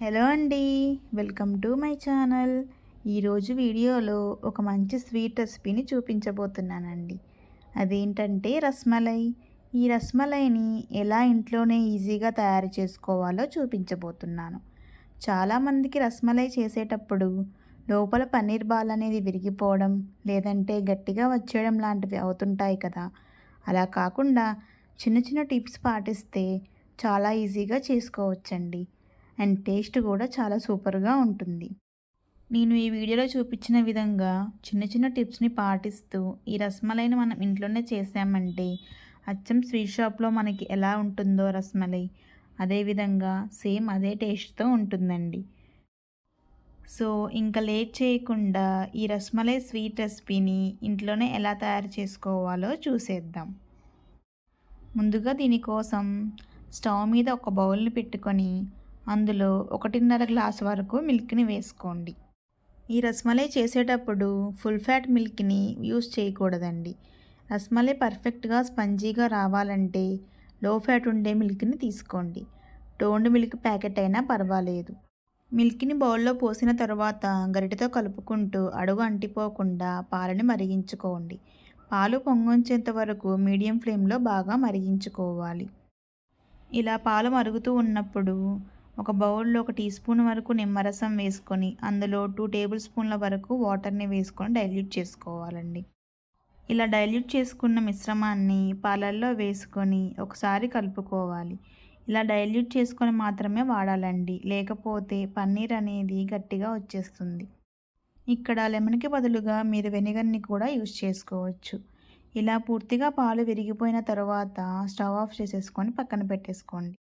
Hello అండి welcome to my channel. ఈరోజు వీడియోలో ఒక మంచి స్వీట్ రెసిపీని చూపించబోతున్నానండి. అదేంటంటే రస్మలై. ఈ రస్మలైని ఎలా ఇంట్లోనే ఈజీగా తయారు చేసుకోవాలో చూపించబోతున్నాను. చాలామందికి రస్మలై చేసేటప్పుడు లోపల పన్నీర్ బాల్ అనేది విరిగిపోవడం లేదంటే గట్టిగా వచ్చేయడం లాంటివి అవుతుంటాయి కదా. అలా కాకుండా చిన్న చిన్న టిప్స్ పాటిస్తే చాలా ఈజీగా చేసుకోవచ్చండి. అండ్ టేస్ట్ కూడా చాలా సూపర్గా ఉంటుంది. నేను ఈ వీడియోలో చూపించిన విధంగా చిన్న చిన్న టిప్స్ని పాటిస్తూ ఈ రసమలైన మనం ఇంట్లోనే చేసామంటే అచ్చం స్వీట్ షాప్లో మనకి ఎలా ఉంటుందో రసమలై అదేవిధంగా సేమ్ అదే టేస్ట్తో ఉంటుందండి. సో ఇంకా లేట్ చేయకుండా ఈ రసమలై స్వీట్ రెసిపీని ఇంట్లోనే ఎలా తయారు చేసుకోవాలో చూసేద్దాం. ముందుగా దీనికోసం స్టవ్ మీద ఒక బౌల్ని పెట్టుకొని అందులో ఒకటిన్నర గ్లాస్ వరకు మిల్క్ని వేసుకోండి. ఈ రస్మలై చేసేటప్పుడు ఫుల్ ఫ్యాట్ మిల్క్ని యూస్ చేయకూడదండి. రస్మలై పర్ఫెక్ట్గా స్పంజీగా రావాలంటే లో ఫ్యాట్ ఉండే మిల్క్ని తీసుకోండి. టోండ్ మిల్క్ ప్యాకెట్ అయినా పర్వాలేదు. మిల్క్ని బౌల్లో పోసిన తర్వాత గరిటెతో కలుపుకుంటూ అడుగు అంటిపోకుండా పాలని మరిగించుకోండి. పాలు పొంగొంచేంత వరకు మీడియం ఫ్లేమ్లో బాగా మరిగించుకోవాలి. ఇలా పాలు మరుగుతూ ఉన్నప్పుడు ఒక బౌల్లో ఒక టీ స్పూన్ వరకు నిమ్మరసం వేసుకొని అందులో టూ టేబుల్ స్పూన్ల వరకు వాటర్ని వేసుకొని డైల్యూట్ చేసుకోవాలండి. ఇలా డైల్యూట్ చేసుకున్న మిశ్రమాన్ని పాలల్లో వేసుకొని ఒకసారి కలుపుకోవాలి. ఇలా డైల్యూట్ చేసుకొని మాత్రమే వాడాలండి. లేకపోతే పన్నీర్ అనేది గట్టిగా వచ్చేస్తుంది. ఇక్కడ లెమన్కి బదులుగా మీరు వెనిగర్ని కూడా యూజ్ చేసుకోవచ్చు. ఇలా పూర్తిగా పాలు విరిగిపోయిన తర్వాత స్టవ్ ఆఫ్ చేసేసుకొని పక్కన పెట్టేసుకోండి.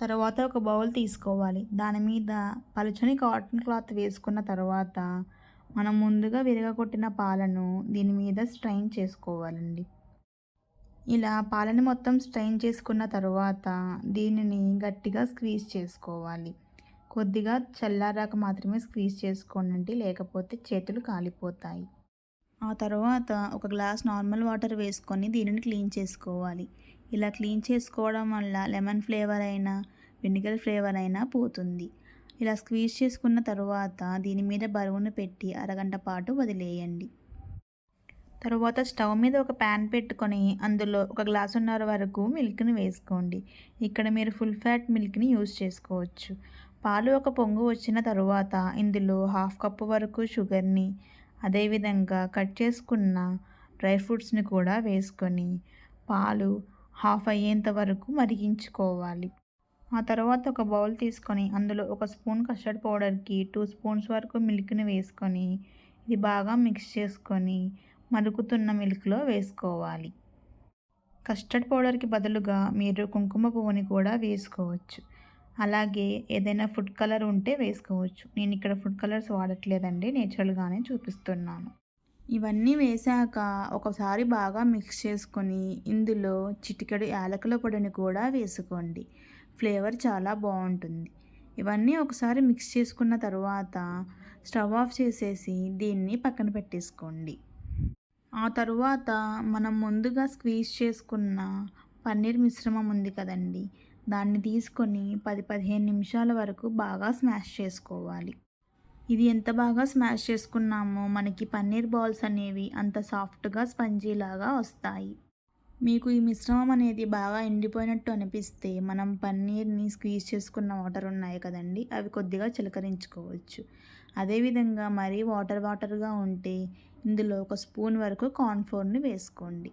తర్వాత ఒక బౌల్ తీసుకోవాలి. దాని మీద పలుచని కాటన్ క్లాత్ వేసుకున్న తర్వాత మనం ముందుగా విరగకొట్టిన పాలను దీని మీద స్ట్రైన్ చేసుకోవాలండి. ఇలా పాలని మొత్తం స్ట్రైన్ చేసుకున్న తర్వాత దీనిని గట్టిగా స్క్వీజ్ చేసుకోవాలి. కొద్దిగా చల్లారాక మాత్రమే స్క్వీజ్ చేసుకోండి లేకపోతే చేతులు కాలిపోతాయి. ఆ తర్వాత ఒక గ్లాస్ నార్మల్ వాటర్ వేసుకొని దీనిని క్లీన్ చేసుకోవాలి. ఇలా క్లీన్ చేసుకోవడం వల్ల లెమన్ ఫ్లేవర్ అయినా వెనిగర్ ఫ్లేవర్ అయినా పోతుంది. ఇలా స్క్వీజ్ చేసుకున్న తర్వాత దీని మీద బరువును పెట్టి అరగంట పాటు వదిలేయండి. తరువాత స్టవ్ మీద ఒక ప్యాన్ పెట్టుకొని అందులో ఒక గ్లాసున్నర వరకు మిల్క్ని వేసుకోండి. ఇక్కడ మీరు ఫుల్ ఫ్యాట్ మిల్క్ని యూజ్ చేసుకోవచ్చు. పాలు ఒక పొంగు వచ్చిన తరువాత ఇందులో హాఫ్ కప్పు వరకు షుగర్ని అదేవిధంగా కట్ చేసుకున్న డ్రై ఫ్రూట్స్ని కూడా వేసుకొని పాలు హాఫ్ అయ్యేంత వరకు మరిగించుకోవాలి. ఆ తర్వాత ఒక బౌల్ తీసుకొని అందులో ఒక స్పూన్ కస్టర్డ్ పౌడర్కి టూ స్పూన్స్ వరకు మిల్క్ని వేసుకొని ఇది బాగా మిక్స్ చేసుకొని మరుగుతున్న మిల్క్లో వేసుకోవాలి. కస్టర్డ్ పౌడర్కి బదులుగా మీరు కుంకుమ పువ్వుని కూడా వేసుకోవచ్చు. అలాగే ఏదైనా ఫుడ్ కలర్ ఉంటే వేసుకోవచ్చు. నేను ఇక్కడ ఫుడ్ కలర్స్ వాడట్లేదండి నేచురల్గానే చూపిస్తున్నాను. ఇవన్నీ వేశాక ఒకసారి బాగా మిక్స్ చేసుకొని ఇందులో చిటికెడు యాలకుల పొడిని కూడా వేసుకోండి. ఫ్లేవర్ చాలా బాగుంటుంది. ఇవన్నీ ఒకసారి మిక్స్ చేసుకున్న తర్వాత స్టవ్ ఆఫ్ చేసేసి దీన్ని పక్కన పెట్టేసుకోండి. ఆ తరువాత మనం ముందుగా స్క్వీజ్ చేసుకున్న పన్నీర్ మిశ్రమం ఉంది కదండి దాన్ని తీసుకొని పది పదిహేను నిమిషాల వరకు బాగా స్మాష్ చేసుకోవాలి. ఇది ఎంత బాగా స్మాష్ చేసుకున్నామో మనకి పన్నీర్ బాల్స్ అనేవి అంత సాఫ్ట్గా స్పంజీలాగా వస్తాయి. మీకు ఈ మిశ్రమం అనేది బాగా ఎండిపోయినట్టు అనిపిస్తే మనం పన్నీర్ని స్క్వీజ్ చేసుకున్న వాటర్ ఉన్నాయి కదండి అవి కొద్దిగా చిలకరించుకోవచ్చు. అదేవిధంగా మరీ వాటర్ వాటర్గా ఉంటే ఇందులో ఒక స్పూన్ వరకు కార్న్ఫ్లోర్ని వేసుకోండి.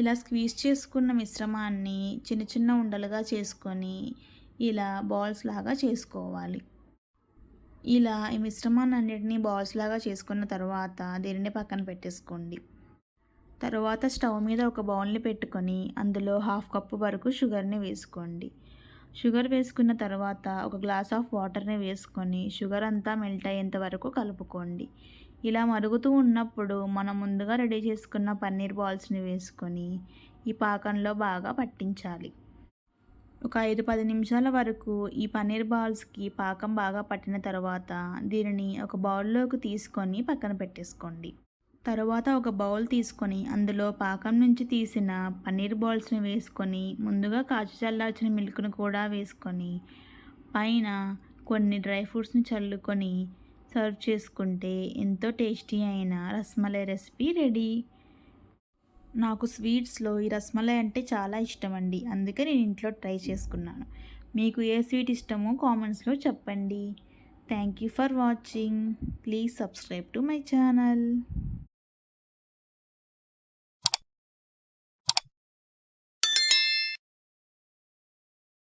ఇలా స్క్వీజ్ చేసుకున్న మిశ్రమాన్ని చిన్న చిన్న ఉండలుగా చేసుకొని ఇలా బాల్స్ లాగా చేసుకోవాలి. ఇలా ఈ మిశ్రమాన్ని బాల్స్ లాగా చేసుకున్న తర్వాత దీనిని పక్కన పెట్టేసుకోండి. తర్వాత స్టవ్ మీద ఒక బౌల్ని పెట్టుకొని అందులో హాఫ్ కప్పు వరకు షుగర్ని వేసుకోండి. షుగర్ వేసుకున్న తర్వాత ఒక గ్లాస్ ఆఫ్ వాటర్ని వేసుకొని షుగర్ అంతా మెల్ట్ అయ్యేంత వరకు కలుపుకోండి. ఇలా మరుగుతూ ఉన్నప్పుడు మనం ముందుగా రెడీ చేసుకున్న పన్నీర్ బాల్స్ని వేసుకొని ఈ పాకంలో బాగా పట్టించాలి. ఒక ఐదు పది నిమిషాల వరకు ఈ పన్నీర్ బాల్స్కి పాకం బాగా పట్టిన తర్వాత దీనిని ఒక బౌల్లోకి తీసుకొని పక్కన పెట్టేసుకోండి. తర్వాత ఒక బౌల్ తీసుకొని అందులో పాకం నుంచి తీసిన పన్నీర్ బాల్స్ని వేసుకొని ముందుగా కాచి చల్లార్చిన మిల్క్ను కూడా వేసుకొని పైన కొన్ని డ్రై ఫ్రూట్స్ని చల్లుకొని సర్వ్ చేసుకుంటే ఎంతో టేస్టీ అయిన రస్మలై రెసిపీ రెడీ. నాకు స్వీట్స్లో ఈ రస్మలై అంటే చాలా ఇష్టం అండి అందుకే నేను ఇంట్లో ట్రై చేసుకున్నాను. మీకు ఏ స్వీట్ ఇష్టమో కామెంట్స్లో చెప్పండి. Thank you for watching. Please subscribe to my channel.